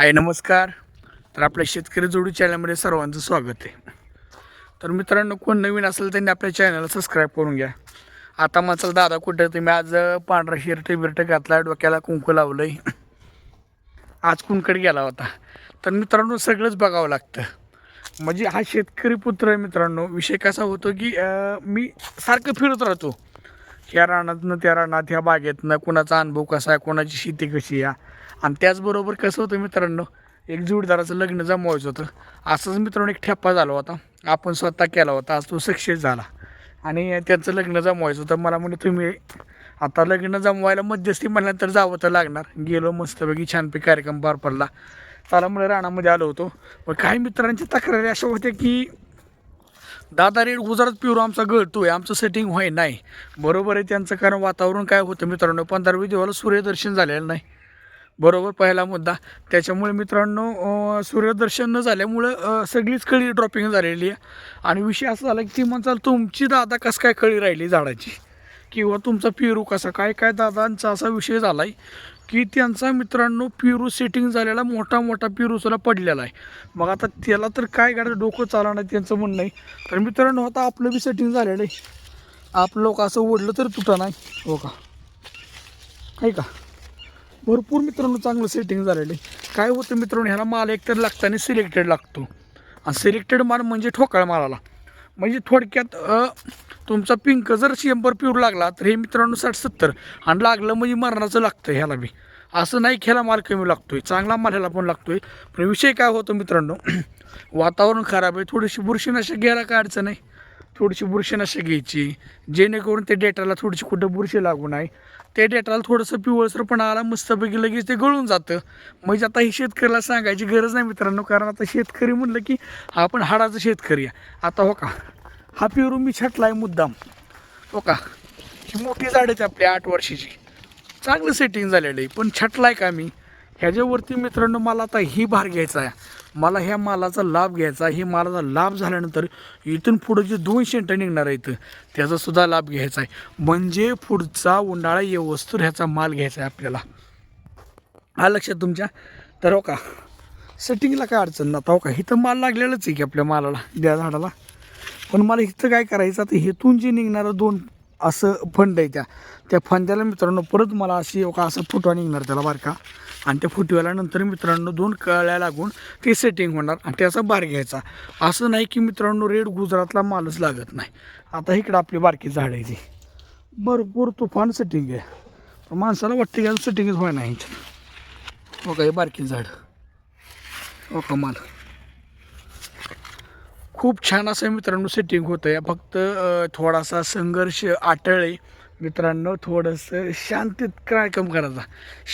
आहे नमस्कार. तर आपल्या शेतकरी जोडी चॅनलमध्ये सर्वांचं स्वागत आहे. तर मित्रांनो कोण नवीन असेल त्यांनी आपल्या चॅनलला सबस्क्राईब करून घ्या. आता माझा दादा कुठं तुम्ही? आज पांढरा शिरट बिरट घातला डोक्याला कुंकू लावलं आहे आज कुंकड गेला होता. तर मित्रांनो सगळंच बघावं लागतं. म्हणजे हा शेतकरी पुत्र आहे मित्रांनो विषय कसा होतो की मी सारखं फिरत राहतो. ह्या रानातनं त्या रानात ह्या बागेतनं कोणाचा अनुभव कसा आहे कोणाची शेती कशी आहे? आणि त्याचबरोबर कसं होतं मित्रांनो एक जोडीदाराचं लग्न जमवायचं होतं. असंच मित्रांनो एक ठेप्पा झाला होता. आपण स्वतः केला होता आज तो सक्सेस झाला. आणि त्यांचं लग्न जमवायचं होतं. मला म्हणजे तुम्ही आता लग्न जमवायला मध्यस्थी म्हणल्यानंतर जावं तर लागणार. गेलो मस्तपैकी छानपैकी कार्यक्रम पार पडला. त्याला मला रानामध्ये आलो होतो. पण काही मित्रांची तक्रारी अशा होत्या की दादा रेड गुजरात प्युरो आमचा गळतो आहे आमचं सेटिंग व्हाय नाही. बरोबर आहे त्यांचं कारण वातावरण काय होतं मित्रांनो पंधरावी देवाला सूर्यदर्शन झालेलं नाही. बरोबर पहिला मुद्दा. त्याच्यामुळे मित्रांनो सूर्यदर्शन न झाल्यामुळं सगळीच कळी ड्रॉपिंग झालेली आहे. आणि विषय असा झाला की ती म्हणचाल तुमची दादा कसं काय कळी राहिली झाडाची? किंवा तुमचा पेरू कसा? काय काय दादांचा असा विषय झाला आहे की त्यांचा मित्रांनो पेरू सेटिंग झालेला मोठा मोठा पेरूसुला सुद्धा पडलेला आहे. मग आता त्याला तर काय गाडं डोकं चालणार नाही त्यांचं म्हणणं आहे. तर मित्रांनो आता आपलं बी सेटिंग झालेलं आहे. आपलं लोक असं ओढलं तर तुटा नाही. हो का? आहे का? भरपूर मित्रांनो चांगलं सेटिंग झालेलं आहे. काय होतं मित्रांनो ह्याला माल एकतर लागतं आणि सिलेक्टेड लागतो. आणि सिलेक्टेड माल म्हणजे ठोकळ मालाला. म्हणजे थोडक्यात तुमचा पिंक जर शंभर प्यूर लागला तर हे मित्रांनो साठ सत्तर. आणि लागलं म्हणजे मरणाचं लागतं ह्याला बी. असं नाही ह्याला माल कमी लागतो आहे चांगला माल ह्याला पण आहे पण विषय काय होतो मित्रांनो वातावरण खराब आहे. थोडीशी बुरशीनाशक घ्यायला काय अडचण आहे? थोडीशी बुरशी नशा घ्यायची. जेणेकरून ते डेटाला थोडीशी कुठं बुरशी लागू नये. ते डेटाला थोडंसं पिवळसरपणा आला मस्तपैकी लगेच ते गळून जातं. म्हणजे आता ही शेतकऱ्याला सांगायची गरज नाही मित्रांनो कारण आता शेतकरी म्हणलं की आपण हाडाचं शेतकरी आहे. आता हो का हा पेरू मी छटला आहे मुद्दाम. हो का ही मोठी झाड आहेत आपली आठ वर्षाची. चांगलं सेटिंग झालेलं आहे पण छटलाय का मी? ह्याच्यावरती मित्रांनो मला आता ही भार घ्यायचा आहे. मला ह्या मालाचा लाभ घ्यायचा ही मालाचा लाभ झाल्यानंतर इथून पुढं जे दोन शेंट निघणार आहेत त्याचासुद्धा लाभ घ्यायचा आहे. म्हणजे पुढचा उन्हाळा येवस्तूर ह्याचा माल घ्यायचा आहे आपल्याला. हा लक्षात तुमच्या? तर हो का? सेटिंगला काय अडचण ना हो का इथं माल लागलेलाच आहे की आपल्या मालाला द्या झाडाला. पण मला इथं काय करायचं आता हेतून जे निघणारं दोन असं फंड आहे त्या. त्या फंद्याला मित्रांनो परत मला अशी का असं फुटवा निघणार त्याला बारका आणि त्या फुटव्याला नंतर मित्रांनो दोन कळ्या लागून ते सेटिंग होणार आणि त्याचा बार घ्यायचा. असं नाही की मित्रांनो रेड गुजरातला मालच लागत नाही. आता इकडं आपली बारकी झाड आहे ती. भरपूर तुफान सेटिंग आहे. पण माणसाला वाटतं की सेटिंगच व्हायला नाही हो का हे बारकी झाड. हो का माल. खूप छान असं मित्रांनो सेटिंग होतं आहे फक्त थोडासा संघर्ष आटळे मित्रांनो थोडंसं शांतीत कार्यक्रम करायचा.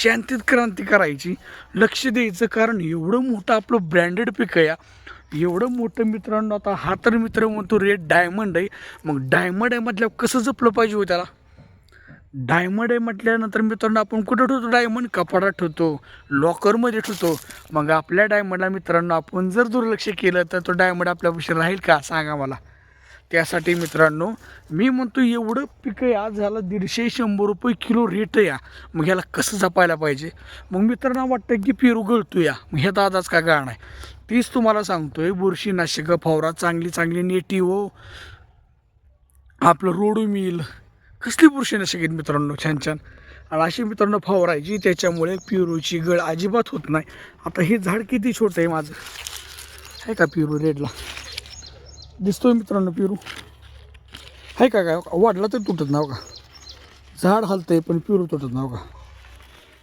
शांतीत क्रांती करायची. लक्ष द्यायचं कारण एवढं मोठं आपलं ब्रँडेड पीक आहे एवढं मोठं मित्रांनो आता हा तर मित्र म्हणतो रेड डायमंड आहे. मग डायमंड आहे म्हटल्यावर कसं जपलं पाहिजे हो त्याला? डायमंड आहे म्हटल्यानंतर मित्रांनो आपण कुठं ठेवतो डायमंड कपाडात ठेवतो. लॉकरमध्ये ठेवतो. मग आपल्या डायमंडला मित्रांनो आपण जर दुर्लक्ष केलं तर तो डायमंड आपल्यापाशी राहील का? सांगा मला. त्यासाठी मित्रांनो मी म्हणतो एवढं पिकं आज झालं दीडशे शंभर रुपये किलो रेट या. मग ह्याला कसं जपायला पाहिजे? मग मित्रांना वाटतं की पेरू गळतो या. मग हे दादाच का गाण आहे? तीच तुम्हाला सांगतोय बुरशीनाशकं फवारा चांगली चांगली नेटिव्ह हो. आपलं रोडू मिल. कसली बुरशीनाशक आहेत मित्रांनो छान छान. आणि अशी मित्रांनो फवारायची त्याच्यामुळे पिरूची गळ अजिबात होत नाही. आता हे झाड किती छोटं आहे माझं? आहे का पिरू रेडला? दिसतोय मित्रांनो पिरू. आहे का काय? वाढला तर तुटत नाव का झाड हलतंय पण पिरू तुटत नाव का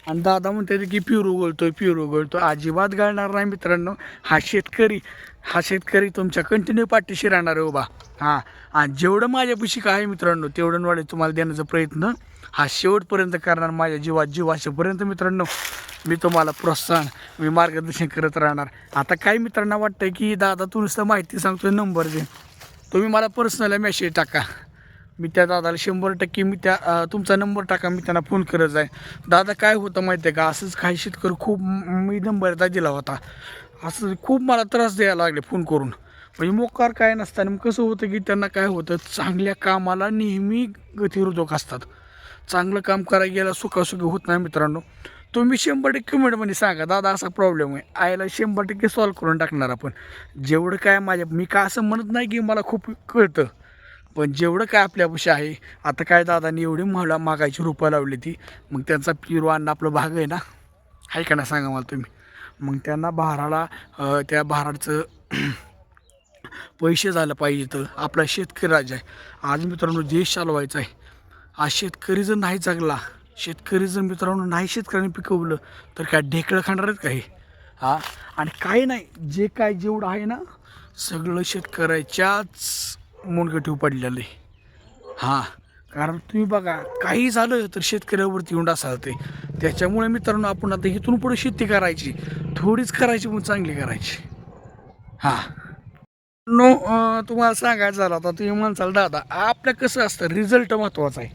आणि दादा म्हणते की पिरू आहे प्युर गळतोय. अजिबात गळणार नाही मित्रांनो. हा शेतकरी हा शेतकरी तुमच्या कंटिन्यू पाठीशी राहणार आहे उभा. हां. आणि जेवढं माझ्यापाशी काय आहे मित्रांनो तेवढं वाढे तुम्हाला देण्याचा प्रयत्न. हा शेवटपर्यंत करणार माझ्या जीवा जीवाशेपर्यंत मित्रांनो. मी तुम्हाला प्रोत्साहन मी मार्गदर्शन करत राहणार. आता काही मित्रांना वाटतं की दादा तू नुसतं माहिती सांगतोय नंबर दे. तुम्ही मला पर्सनल मेसेज टाका. मी त्या दादाला शंभर टक्के मी त्या तुमचा नंबर टाका मी त्यांना फोन करत आहे दादा काय होतं माहिती आहे का? असंच काही शेतकरी खूप मी नंबरचा दिला होता. असं खूप मला त्रास द्यायला लागले फोन करून. म्हणजे मोकार काय नसताना मग कसं होतं की त्यांना काय होतं चांगल्या कामाला नेहमी गतिरोधक असतात. चांगलं काम करायला गेला सुखासुखी होत नाही मित्रांनो. तुम्ही शंभर टक्के कमेंटमध्ये सांगा दादा असा प्रॉब्लेम आहे. आईला शंभर टक्के सॉल्व करून टाकणार आपण. जेवढं काय माझ्या मी का असं म्हणत नाही की मला खूप कळतं. पण जेवढं काय आपल्यापाशी आहे आता काय दादानी एवढी मला मागायची रुपं लावली ती मग त्यांचा पिरू अन्न आपलं भाग आहे ना? आहे का ना सांगा मला तुम्ही? मग त्यांना भाराला त्या भाराचं पैसे झालं पाहिजे तर आपला शेतकरी राजा आहे. आज मित्रांनो देश चालवायचा आहे. आज शेतकरी जर नाही जगला शेतकरी जर मित्रांनो नाही शेतकऱ्यांनी पिकवलं तर काय ढेकळं खाणार आहेत काही हां? आणि काही नाही जे काय जेवढं आहे ना सगळं शेतकऱ्याच्याच मुनगठीव पडलेलं आहे. हां. कारण तुम्ही बघा काही झालं तर शेतकऱ्यावरती येऊन ते त्याच्यामुळे मित्रांनो आपण आता इथून पुढे शेती करायची. थोडीच करायची पण चांगली करायची. हां. नो तुम्हाला सांगायचं झालं आता तुम्ही म्हणसाल दादा आपलं कसं असतं? रिझल्ट महत्त्वाचा आहे.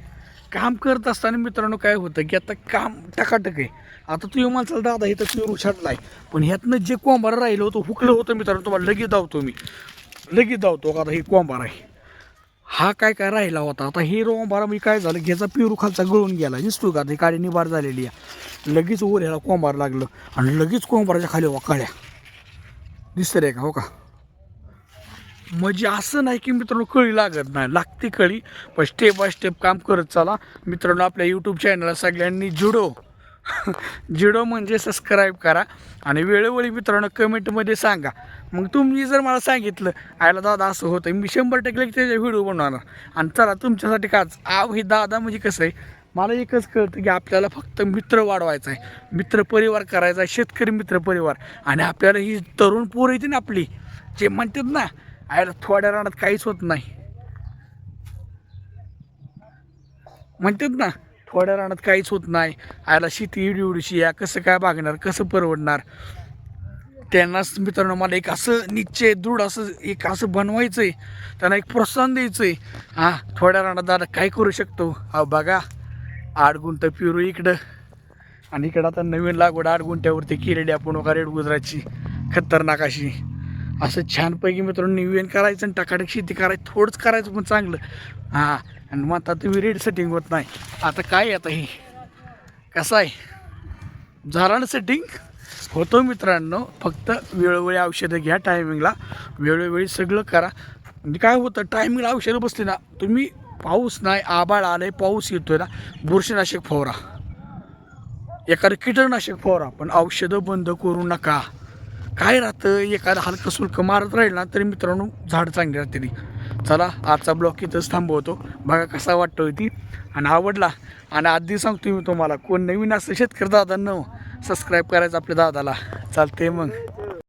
काम करत असताना मित्रांनो काय होतं की आता काम टकाटक आहे. आता तुम्ही म्हणसाल दादा इथं पेरू छाटला आहे पण ह्यातनं जे कोंबार राहिलं होतं हुकलं होतं मित्रांनो तुम्हाला लगेच धावतो मी. लगेच धावतो का आता हे कोंबार आहे. हा काय काय राहिला होता? आता हे रोंबारा मी म्हणजे काय झालं? घ्याचा पेरू खालचा गळून गेला. दिसतो का? ती काळी निबार झालेली आहे. लगेच वर ह्याला कोंबार लागलं. आणि लगेच कोंबाराच्या खाली वाकळ्या दिसतं रे का? हो का? म्हणजे असं नाही की मित्रांनो कळी लागत नाही. लागते कळी पण स्टेप बाय स्टेप काम करत चला. मित्रांनो आपल्या यूट्यूब चॅनलला सगळ्यांनी जुडो. जिडो म्हणजे सबस्क्राईब करा आणि वेळोवेळी मित्रांनो कमेंटमध्ये सांगा. मग तुम्ही जर मला सांगितलं आयला दादा असं होतं मी शंभर टक्के त्याचे व्हिडिओ बनवणार. आणि चला तुमच्यासाठी काच आव हे दादा म्हणजे कसं आहे? मला एकच कळतं की आपल्याला फक्त मित्र वाढवायचा आहे. मित्र परिवार करायचा आहे. शेतकरी मित्र परिवार. आणि आपल्याला ही तरुण पोरं येते ना आपली जे म्हणतात ना आयला थोड्या रानात काहीच होत नाही. म्हणतात ना थोड्या रानात काहीच होत नाही. आयला शेती एवढी एवढीशी या कसं काय भागणार कसं परवडणार? त्यांनाच मित्रांनो मला एक असं निश्चय दृढ असं एक असं बनवायचं आहे त्यांना एक प्रोत्साहन द्यायचं आहे हां थोड्या रानात दादा काय करू शकतो? अहो बघा. आठ गुंठ पिरू इकडं. आणि इकडं आता नवीन लागवड आठ गुंठ्यावरती केलेली आपण वगैरे रेड गुजराची खतरनाक अशी. असं छानपैकी मित्रांनो निवेदन करायचं आणि टकाटक शेती करायचं थोडंच करायचं पण चांगलं. हां आणि मग आता तुम्ही रेड सेटिंग होत नाही. आता काय आता हे? कसं आहे? झालं ना सेटिंग होतो मित्रांनो फक्त वेळोवेळी औषधं घ्या टायमिंगला वेळोवेळी सगळं करा. म्हणजे काय होतं टायमिंगला औषधं बसली ना तुम्ही पाऊस नाही आबाळ आलं पाऊस येतोय ना बुरशीनाशक फवारा. एखादं कीटकनाशक फवारा पण औषधं बंद करू नका. काय राहतं? एखादं हलकं सुलकं मारत राहील ना तरी मित्रांनो झाड चांगली राहते ती. चला आजचा ब्लॉक इथंच थांबवतो. बघा कसा वाटतो ती. आणि आवडला. आणि आधी सांगतो मी तुम्हाला कोण नवीन असं शेतकरी दादा न सबस्क्राईब करायचं आपल्या दादाला. चालते मग.